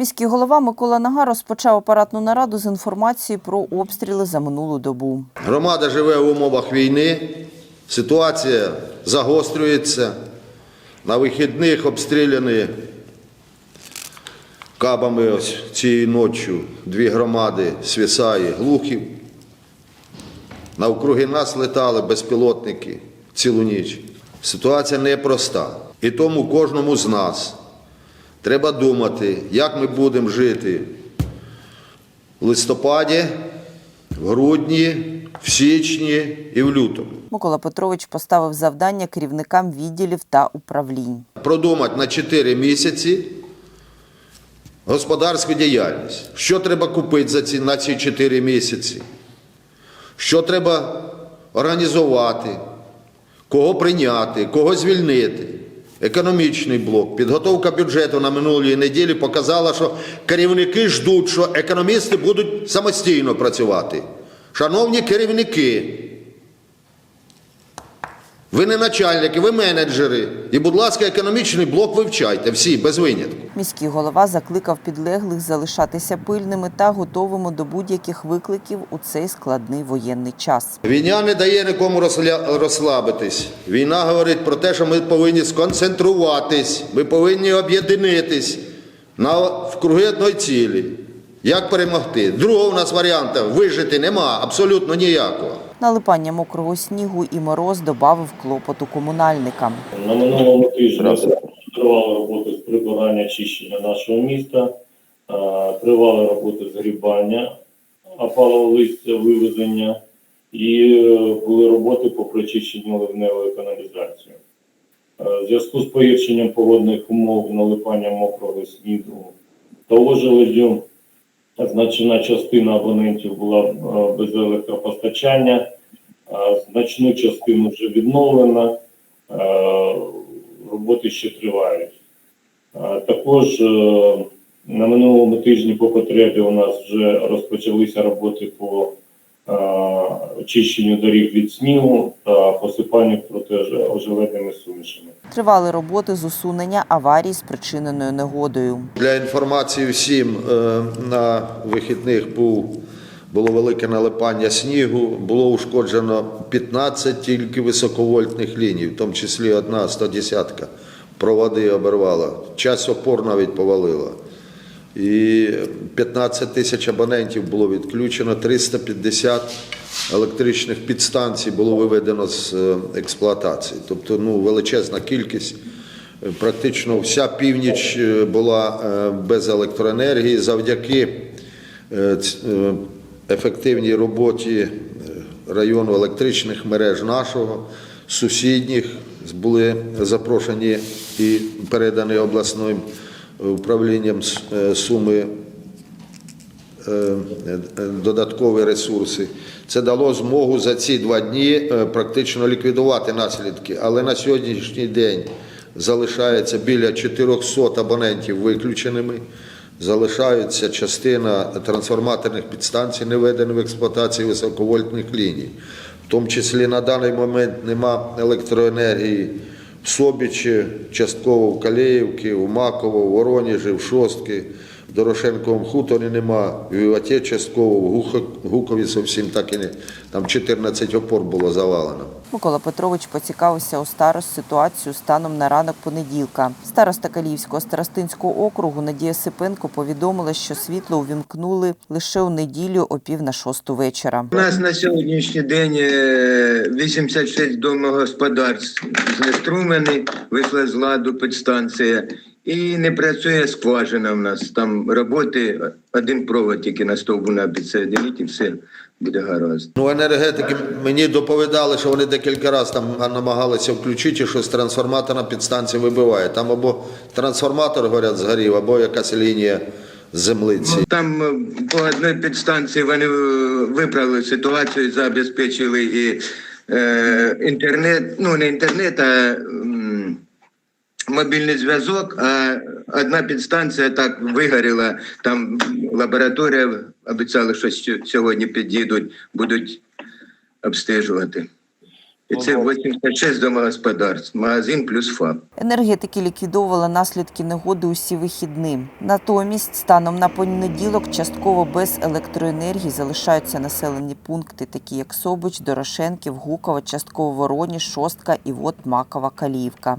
Міський голова Микола Нага розпочав апаратну нараду з інформацією про обстріли за минулу добу. Громада живе в умовах війни, ситуація загострюється. На вихідних обстріляні кабами ось цією ночі дві громади Свісаї, Глухів. Навкруги нас летали безпілотники цілу ніч. Ситуація непроста. І тому кожному з нас треба думати, як ми будемо жити в листопаді, в грудні, в січні і в лютому. Микола Петрович поставив завдання керівникам відділів та управлінь. Продумати на 4 місяці господарську діяльність. Що треба купити за ці, на ці 4 місяці? Що треба організувати, кого прийняти, кого звільнити. Економічний блок, підготовка бюджету на минулій неділі показала, що керівники ждуть, що економісти будуть самостійно працювати. Шановні керівники, ви не начальники, ви менеджери. І, будь ласка, економічний блок вивчайте всі без винятку. Міський голова закликав підлеглих залишатися пильними та готовими до будь-яких викликів у цей складний воєнний час. Війна не дає нікому розслабитись. Війна говорить про те, що ми повинні сконцентруватись, ми повинні об'єднатись на вкруги одної цілі. Як перемогти? Другого у нас варіанту вижити нема, абсолютно ніякого. Налипання мокрого снігу і мороз додав клопоту комунальникам. На минулому тижні тривали роботи з прибирання очищення нашого міста, тривали роботи з грібання, опалого листя, вивезення і е, були роботи по прочищенню ливневої каналізації. В зв'язку з погіршенням погодних умов, налипанням мокрого снігу та ожеледю значна частина абонентів була е, без електропостачання, значну частину вже відновлено. Е, роботи ще тривають. Також е, на минулому тижні по потребі у нас вже розпочалися роботи по очищенню доріг від снігу та посипанню протиожеледними сумішами. Тривали роботи з усунення аварій, спричиненої негодою. Для інформації всім е, на вихідних був, було велике налипання снігу, було ушкоджено 15 тільки високовольтних ліній, в тому числі одна 110-ка проводи обірвала. Час опор навіть повалила. І 15 тисяч абонентів було відключено, 350 електричних підстанцій було виведено з е, експлуатації. Тобто ну, величезна кількість. Практично вся північ е, була е, без електроенергії завдяки ефективній роботі району електричних мереж нашого, сусідніх були запрошені і передані обласним управлінням е, суми е, е, додаткові ресурси. Це дало змогу за ці два дні практично ліквідувати наслідки. Але на сьогоднішній день залишається біля 400 абонентів виключеними. Залишається частина трансформаторних підстанцій, не введених в експлуатацію високовольтних ліній. В тому числі на даний момент нема електроенергії Собічі, частково в Калеївці, в Маково, в Воронежі, в Шостки, в Дорошенковому хуторі нема, в Іваті частково, в Гукові зовсім так і не. Там 14 опор було завалено. Микола Петрович поцікавився у старост ситуацію станом на ранок понеділка. Староста Каліївського старостинського округу Надія Сипенко повідомила, що світло увімкнули лише у неділю о пів на шосту вечора. У нас на сьогоднішній день е, 86 домогосподарств знеструмені, вийшла з ладу підстанція. І не працює скважина в нас. Там роботи, один провод тільки на стовбу на підсоединити, і все буде гаразд. Ну, енергетики мені доповідали, що вони декілька разів там намагалися включити, і щось трансформаторна підстанція вибиває. Там або трансформатор, говорять, згорів, або якась лінія землиці. Там е, по одній підстанції вони е, виправили ситуацію, забезпечили і е, інтернет, ну не інтернет, а мобільний зв'язок, а одна підстанція так вигоріла, там лабораторія обіцяли, що сьогодні під'їдуть, будуть обстежувати. І це 86 домогосподарств, магазин плюс ФАП. Енергетики ліквідовували наслідки негоди усі вихідні. Натомість, станом на понеділок, частково без електроенергії залишаються населені пункти, такі як Собич, Дорошенків, Гуково, частково Вороніж, Шостка і Вод Макова, Каліївка.